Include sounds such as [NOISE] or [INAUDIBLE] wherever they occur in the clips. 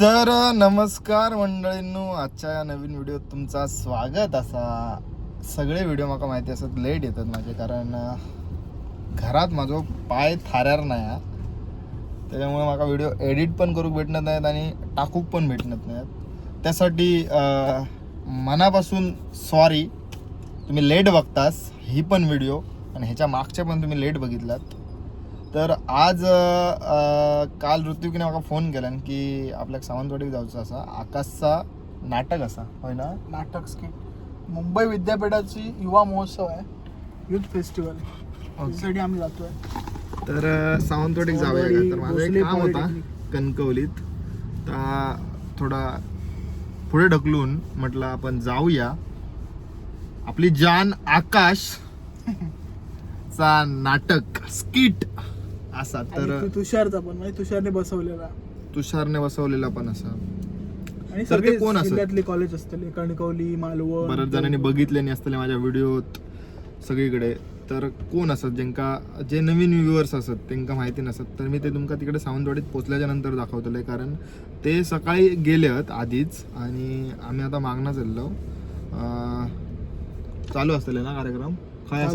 तर नमस्कार मंडळींनो. आजच्या या नवीन व्हिडिओत तुमचा स्वागत. असा सगळे व्हिडिओ म्हाका माहिती असत लेट येतात माझे कारण घरात माझो पाय थाऱ्यार नाही आहे त्याच्यामुळे म्हाका व्हिडिओ एडिट पण करूक भेटणार नाहीत आणि टाकूक पण भेटणार नाहीत. त्यासाठी मनापासून सॉरी तुम्ही लेट बघतास ही पण व्हिडिओ. आणि ह्याच्या मागच्या पण तुम्ही लेट बघितलात. तर आज काल ऋत्विकने मला फोन केला की आपल्या सावंतवाडीक जाऊचं असा. आकाशचा नाटक असा होय ना? नाटक स्किट. मुंबई विद्यापीठाची युवा महोत्सव आहे. Youth festival. त्यासाठी आम्ही जातोय. तर सावंतवाडीक जाऊया का? तर माझं एक काम होता. कणकवलीत. तर थोडा पुढे ढकलून म्हटलं आपण जाऊया. आपली जान आकाश [LAUGHS] चा नाटक स्किट. असा तर आणि तु- तुषारचा पण म्हणजे तुषारने बसवलेला. तुषारने बसवलेला पण असा. आणि तर ते सगळे कोण? जिल्ह्यातले कॉलेज असतले कणकवली मालवण बऱ्याच जणांनी बघितले नाही असतले माझ्या व्हिडिओत सगळीकडे. तर कोण असत ज्यांका जे नवीन व्ह्युअर्स असत त्यांना माहिती नसत तर मी ते तुमका तिकडे सावंतवाडीत पोचल्याच्या नंतर दाखवतले कारण ते सकाळी गेलेत आधीच आणि आम्ही आता मागणं चाललो. अं, चालू असतले ना कार्यक्रम? काय.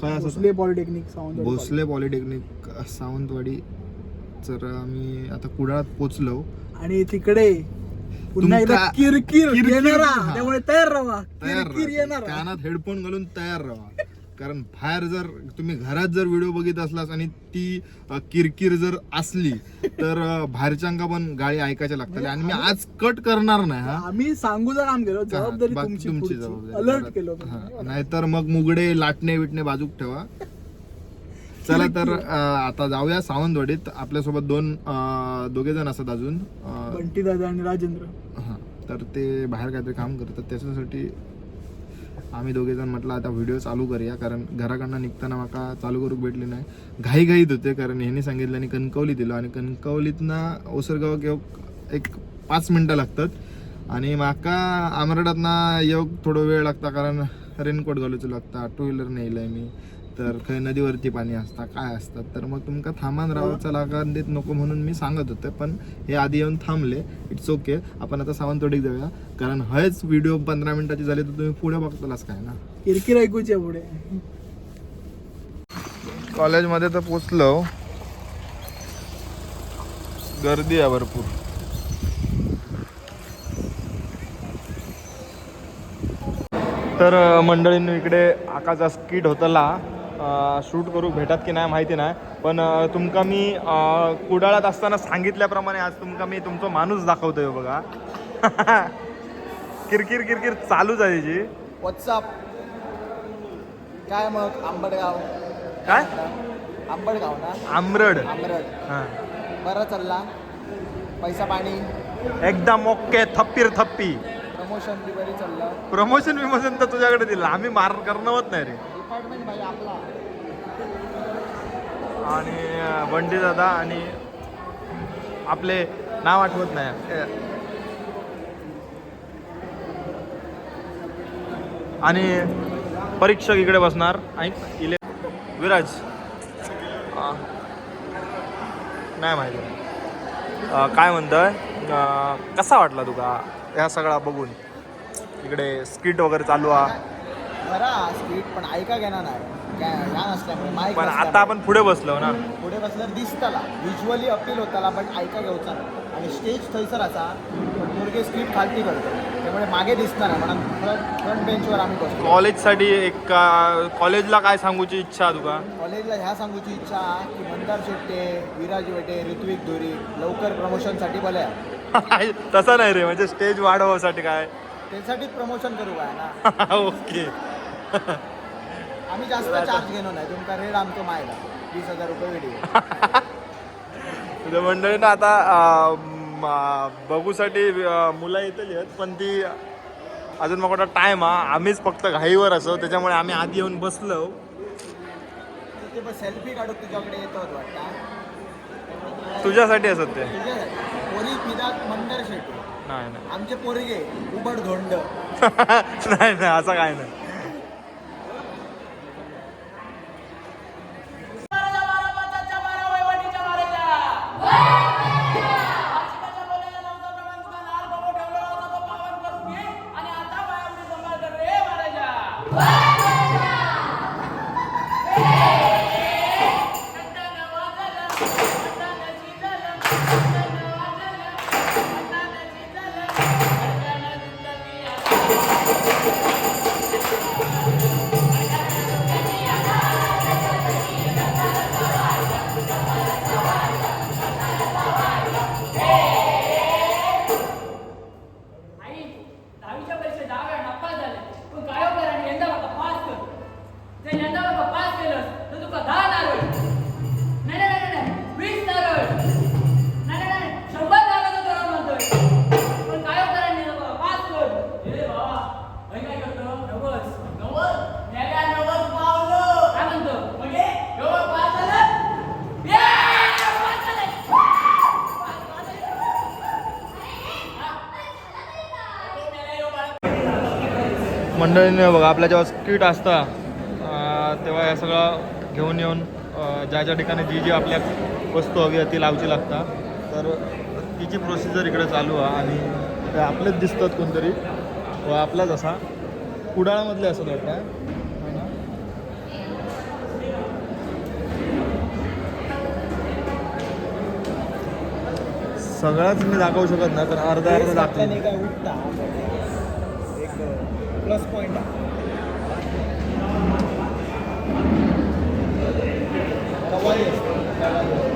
काय असत भोसले पॉलिटेक्निक सावंतवाडी भोसले पॉलिटेक्निक सावंतवाडी तर आम्ही आता कुडाळात पोचलो. आणि तिकडे पुन्हा एकदा तुमका- किरकिर किरकिर, येणारा हा. त्यामुळे तयार राहा तयार किरकिर राहा. येणार कानात हेडफोन घालून तयार राहा कारण बाहेर जर तुम्ही घरात जर व्हिडिओ बघित असलास आणि ती किरकिर जर असली तर बाहेरच्यांका पण गाळी ऐकायच्या लागतात. आणि मी आज कट करणार नाही हा. आम्ही सांगूचं काम केलं जबाबदारी बाकी तुमची. जबाबदारी. अलर्ट केलं होतं. हा. नाहीतर मग मुगडे लाटणे विटणे बाजूक ठेवा. चला तर आता जाऊया सावंतवाडीत. आपल्यासोबत दोन दोघे जण असतात अजून. बंटी दादा आणि राजेंद्र. हां. तर ते बाहेर काहीतरी काम करतात. त्याच्यासाठी आम्ही दोघे जण म्हटलं आता व्हिडिओ चालू करूया कारण घराकडनं निघताना माका चालू करूक भेटली नाही. घाई घाईत होते कारण ह्यांनी सांगितलं आणि कणकवली दिलं. आणि कणकवलीतनं ओसरगाव घेऊक एक पाच मिनटं लागतात. आणि माका आमरडातनं येऊक थोडं वेळ लागता कारण रेनकोट घालूचं लागता टू व्हीलर नेलंय मी. तर खंय नदीवरती पाणी असता काय असतात तर मग तुमका थांबान राहायचा लागान देत नको म्हणून मी सांगत होते पण हे आधी येऊन थांबले. इट्स ओके आपण आता सावंतवाडीत जाऊया. कारण हयच व्हिडिओ पंधरा मिनिटाची झाली तर तुम्ही पुढे बघतालाच काय ना. किरकिर ऐकूची आहे पुढे कॉलेजमध्ये तर पोचलो. गर्दी आहे भरपूर. तर मंडळींनी इकडे आकाचा स्किट होतला. शूट करू भेटत की नाही माहिती नाही. पण तुमका मी कुडाळात असताना सांगितल्याप्रमाणे आज तुमका मी तुमचा माणूस दाखवतोय बघा. [LAUGHS] किरकिर किरकिर चालूच आहे त्याची व्हॉट्सअप काय मग? आंबडगाव. काय? आंबडगाव ना? आमरड. आंबरड हां. बरं चालला. पैसा पाणी. एकदम ओके थप्पीर थप्पी. प्रमोशन बी बरी चाललं. प्रमोशन विमोशन तर तुझ्याकडे दिलं. आम्ही मार करणवत नाही रे. आणि बंडी दादा आणि आपले नाव आठवत नाही. आणि परीक्षक इकडे बसणार. ऐक इले विराज. अं, नाही माहिती. काय म्हणतोय? कसा वाटला तुका? ह्या सगळा बघून. इकडे स्किट वगैरे चालू आहे बरा स्पीड पण ऐका घेणार नाही. काय माईक पण आता आपण पुढे बसलो ना. पुढे बसल्यावर दिसताला व्हिज्युअली अपील होताला पण ऐका घेऊचा नाही आणि स्टेज थंयसर असा मुलगे स्क्रिप्ट खालती करतो. त्यामुळे मागे दिसणार नाही म्हणून फ्रंट फ्रंट बेंचवर आम्ही बसतो कॉलेजसाठी एक कॉलेजला काय सांगूची इच्छा आहे तुका? कॉलेजला ह्या सांगूची इच्छा की मंदार शेट्टे विराज वेटे ऋत्विक धुरी लवकर प्रमोशनसाठी बोले [LAUGHS] तसं नाही रे म्हणजे स्टेज वाढवण्यासाठी काय? त्यासाठीच प्रमोशन करू काय ना? [LAUGHS] ओके. आम्ही जास्त चार्ज घेणार नाही. तुमका रेट आमचो मायला वीस हजार रुपये व्हिडिओ तुझ्या मंडळीनं आता अं, म- बघूसाठी अं, मुलं येतली आहेत पण ती अजून मग टाइम हा. आम्हीच फक्त घाईवर असो. त्याच्यामुळे आम्ही आधी येऊन बसलो. ते बस सेल्फी काढून तुझ्याकडे येतो वाटतं तुझ्यासाठी असत ते. पोरी पिदात मंदार शेट्टे नाही नाही. आमचे पोरगे उबड धोंड. [LAUGHS] नाही नाही असं काय नाही. मंडळीने बघा आपल्या जेव्हा स्किट असता तेव्हा या सगळं घेऊन येऊन ज्या ज्या ठिकाणी जी जी आपल्या वस्तू हवी ती लावची लागता तर तिची प्रोसिजर इकडे चालू आहे आणि ते आपलेच दिसतात कोणतरी. व आपलाच असा कुडाळामधले असं वाटतं सगळंच मी दाखवू शकत ना तर अर्धा अर्धा दाखवून പ്ലസ് പോയിന്റാണ് കവാലിയേഴ്സ് കവാലിയേഴ്സ്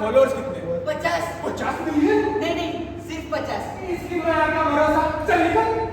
फॉलोअर्स कितने? पचास. पचास मिलियन नहीं नहीं सिर्फ पचास. इसकी मैं आपका भरोसा चल निकल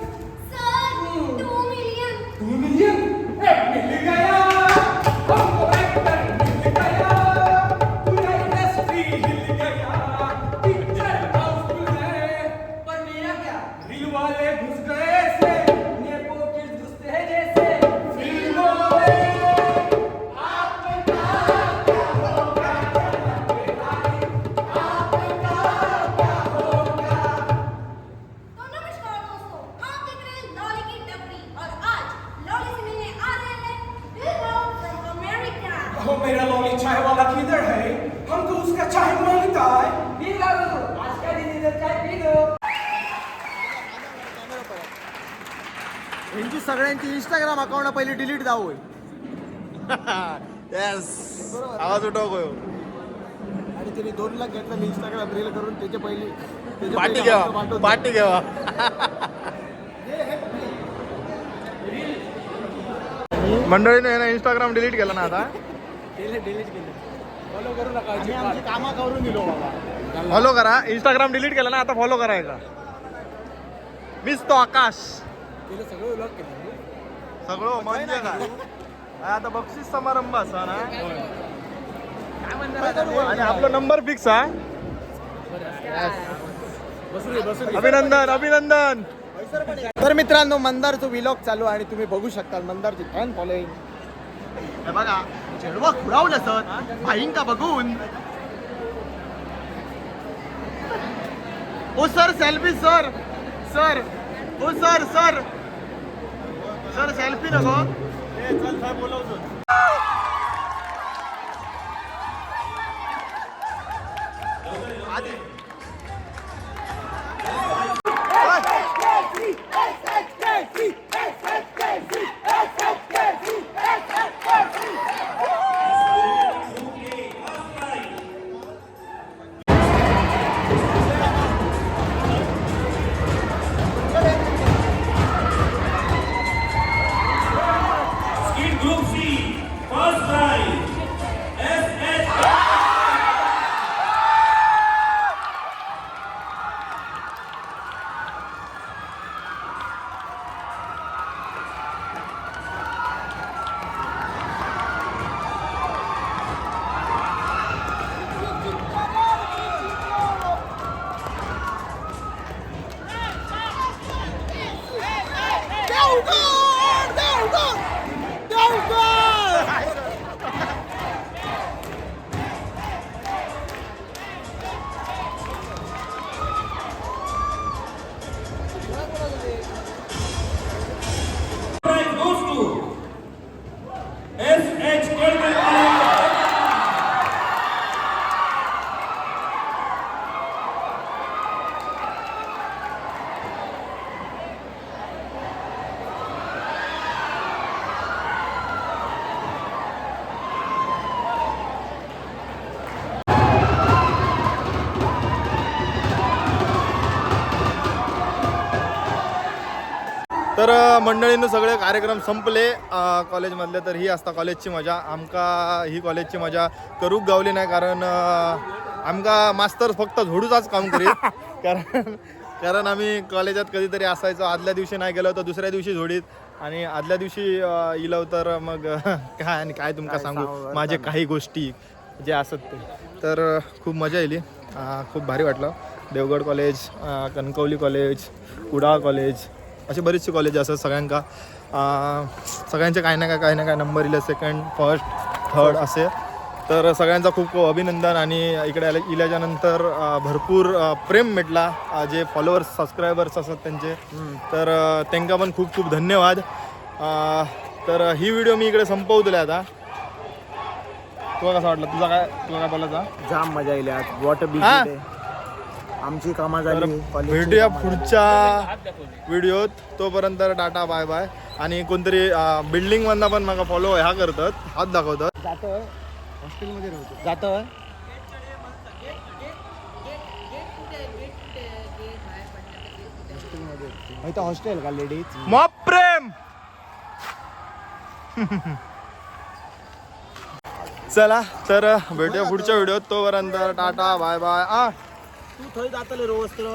ओ मेरा लॉली चाय वाला किधर है? हमको उसका चाय मांगता है। पी बाबू आज का दिन इधर चाय पी लो यांची सगळ्यांची इंस्टाग्राम अकाउंट पहिली डिलीट जाऊ येस आवाज उठव आणि तिने दोन लाख घेतलं इंस्टाग्राम रील करून त्याचे पहिली पाठी पहिले घ्यावा पाठी घ्यावा मंडळीने ना इंस्टाग्राम डिलीट केलं ना आता? आमची कामं करून दिलो बाबा. फॉलो करा. इंस्टाग्राम डिलीट केलं ना आता फॉलो करायचा. मिस तो आकाश. सगळं म्हणजे काय? आता बक्षीस समारंभ असा ना? आणि आपला नंबर फिक्स हा? अभिनंदन अभिनंदन. तर मित्रांनो मंदारचं विलॉग चालू आहे आणि तुम्ही बघू शकता मंदारची फॅन फॉलोईंग हे बघा जेडवा खुळावलं सर भाईंका बघून. ओ sir selfie sir. Sir. Oh sir sir. Sir selfie नको. तर मंडळीनं सगळे कार्यक्रम संपले. कॉलेजमधले तर ही असता कॉलेजची मजा. आमका ही कॉलेजची मजा करूक गावली नाही कारण आमका मास्तर फक्त झोडूचाच काम करीत. [LAUGHS] कारण कारण आम्ही कॉलेजात कधीतरी असायचो. आदल्या दिवशी नाही गेलो तर दुसऱ्या दिवशी झोडीत. आणि आदल्या दिवशी अ, इलो तर मग काय आणि काय तुमका सांगू? माझे काही गोष्टी जे असत ते. तर खूप मजा येईल खूप भारी वाटलं. Devgad college Kankavli college Kudal college अशी बरीचशी कॉलेज असतात सगळ्यांका सगळ्यांचे काही ना काय काही ना काय नंबर इले सेकंड फर्स्ट थर्ड असे. तर सगळ्यांचा खूप अभिनंदन आणि इकडे आल्या इल्याच्यानंतर भरपूर प्रेम भेटला जे फॉलोअर्स सबस्क्रायबर्स असतात त्यांचे. तर अं, त्यांका पण खूप खूप धन्यवाद. तर ही व्हिडिओ मी इकडे संपवतले आता. तुला कसं वाटलं? तुझा काय तुला काय बोलायचा? जाम मजा येईल आज. वॉटर हा? आमची कामा झाली भेटूया पुढच्या व्हिडिओत. तोपर्यंत टाटा बाय बाय. आणि कोणतरी बिल्डिंग मधनं पण मला फॉलो ह्या करतात हात दाखवतात. जातोय. हॉस्टेलमध्ये राहतो. जातोय. हॉस्टेलमध्ये. हॉस्टेल का लेडीज मॉप प्रेम! [LAUGHS] चला तर भेटूया पुढच्या व्हिडिओत. तोपर्यंत टाटा बाय बाय. आ. तू थंय जातले रोज तर